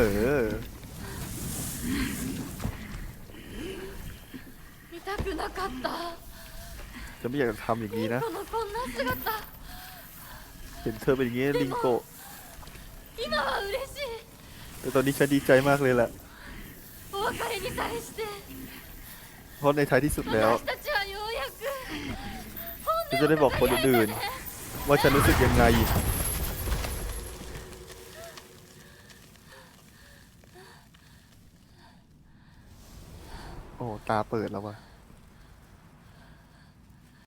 เออ見たくなかったจะไม่อยากทำอย่างนี้นะเห็นเธอเป็นอย่างนี้ลิงโกะแต่ตอนนี้ฉันดีใจมากเลยแหละเพราะในท้ายที่สุดแล้วจะได้บอกคนอื่นว่าฉันรู้สึกยังไง โอ้ตาเปิดแล้ววะ